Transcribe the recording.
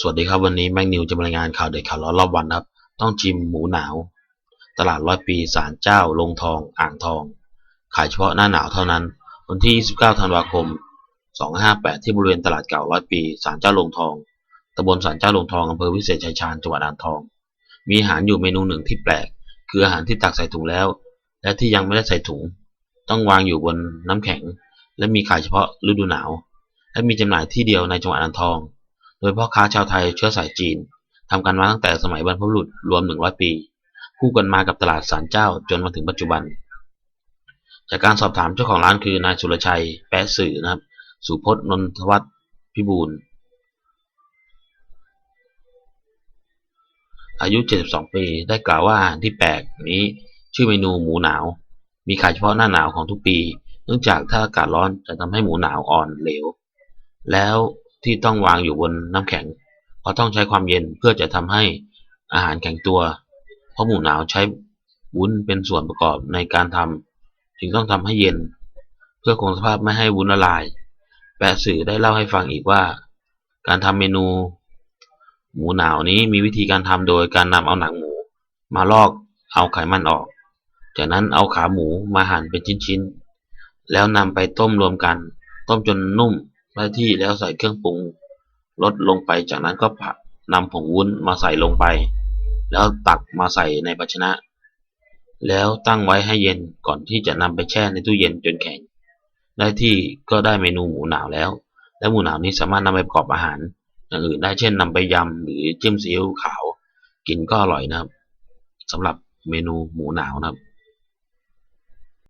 สวัสดีครับวันนี้แมงนิวจะมารายงานข่าวเด็ดข่าวร้อนรอบวันครับ ต้องชิมหมูหนาว ตลาดร้อยปีศาลเจ้าลงทอง อ่างทอง ขายเฉพาะหน้าหนาวเท่านั้น วันที่ 29 ธันวาคม2558 ที่บริเวณตลาดเก่าร้อยปีศาลเจ้าลงทองตำบลศาลเจ้าลงทองอำเภอวิเศษชัยชาญจังหวัดอ่างทอง มีอาหารอยู่เมนูหนึ่งที่แปลก คืออาหารที่ตักใส่ถุงแล้ว และที่ยังไม่ได้ใส่ถุง ต้องวางอยู่บนน้ำแข็ง และมีขายเฉพาะฤดูหนาว และมีจำหน่ายที่เดียวในจังหวัดอ่างทอง โดยพ่อค้าชาวไทยเชื้อสายจีนทำกันมาตั้งแต่สมัยบรรพบุรุษรวม 100 ปี คู่กันมากับตลาดสารเจ้าจนมาถึงปัจจุบัน จากการสอบถามเจ้าของร้านคือนายสุรชัย แปะสื่อนะครับ สุพจน์นนทวัฒน์พิบูลอายุ 72 ปี ได้กล่าวว่าอาหารที่แปลกนี้ ชื่อเมนูหมูหนาว มีขายเฉพาะหน้าหนาวของทุกปี เนื่องจากถ้าอากาศร้อนจะทำให้หมูหนาวอ่อนเหลว แล้ว ที่ต้องวางอยู่บนน้ำแข็งเพราะต้องใช้ความเย็นเพื่อจะทำให้อาหารแข็งตัว เพราะหมูหนาวใช้วุ้นเป็นส่วนประกอบในการทำจึงต้องทำให้เย็น เพื่อคงสภาพไม่ให้วุ้นละลาย แปะสื่อได้เล่าให้ฟังอีกว่า การทำเมนู หมูหนาวนี้มีวิธีการทำโดยการนำเอาหนังหมู มาลอกเอาไขมันออก จากนั้นเอาขาหมูมาหั่นเป็นชิ้นๆแล้วนำไปต้มรวมกัน ต้มจนนุ่ม ได้ที่แล้วใส่เครื่องปรุงลดลงไป จากนั้นก็ผัดนำผงวุ้นมาใส่ลงไป แล้วตักมาใส่ในภาชนะ แล้วตั้งไว้ให้เย็นก่อนที่จะนำไปแช่ในตู้เย็นจนแข็ง ได้ที่ก็ได้เมนูหมูหนาวแล้ว และหมูหนาวนี้สามารถนำไปประกอบอาหารอย่างอื่นได้เช่นนำไปยำหรือจิ้มซีอิ๊วขาว กินก็อร่อยนะครับสำหรับเมนูหมูหนาวนะครับ